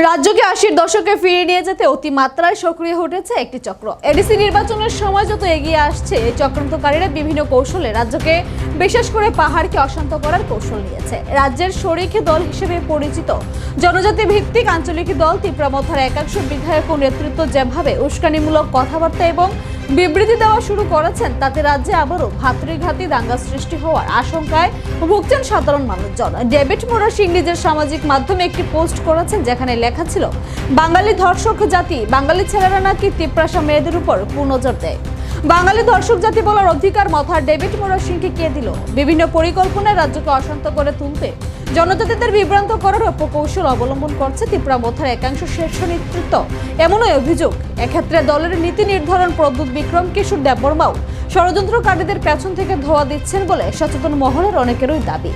রাজ্যকে আশির দশকে ফিরিয়ে নিয়ে যেতে অতিমাত্রায় সক্রিয় উঠেছে একটি চক্র। এডিসি নির্বাচনের সময় যত এগিয়ে আসছে চক্রান্তকারীরা বিভিন্ন কৌশলে রাজ্যকে বিশেষ করে পাহাড়কে অশান্ত করার কৌশল নিয়েছে। রাজ্যের শরিক দল হিসেবে পরিচিত। জনজাতি ভিত্তিক আঞ্চলিক দল তীব্রামথার একাংশ বিধায়ক ও নেতৃত্ব যেভাবে উস্কানিমূলক কথাবার্তা এবং বিবৃতি দেওয়া শুরু করেছেন, তাতে রাজ্যে আবারও ভাতৃঘাতী দাঙ্গা সৃষ্টি হওয়ার আশঙ্কায় ভুগছেন সাধারণ মানুষজন। ডেভিড মোরা সিং নিজের সামাজিক মাধ্যমে একটি পোস্ট করেছেন, যেখানে লেখা ছিল, বাঙালি ধর্ষক জাতি, বাঙালি ছেলেরা নাকি তিপ্রাসা মেয়েদের উপর পুনজর দেয়। বাঙালি দর্শক জাতি বলার অধিকার মাথার ডেভিড মোরা সিংকে কে দিল? বিভিন্ন পরিকল্পনায় রাজ্যকে অশান্ত করে তুলতে। জনজাতিদের বিভ্রান্ত করার উপকৌশল অবলম্বন করছে ত্রিপুরা মথার একাংশ শীর্ষ নেতৃত্ব। এমনই অভিযোগ। এক্ষেত্রে দলের নীতি নির্ধারণ প্রদ্যুৎ বিক্রম কিশোর দেববর্মাও ষড়যন্ত্রকারীদের পেছন থেকে ধোয়া দিচ্ছেন বলে সচেতন মহলের অনেকেরই দাবি।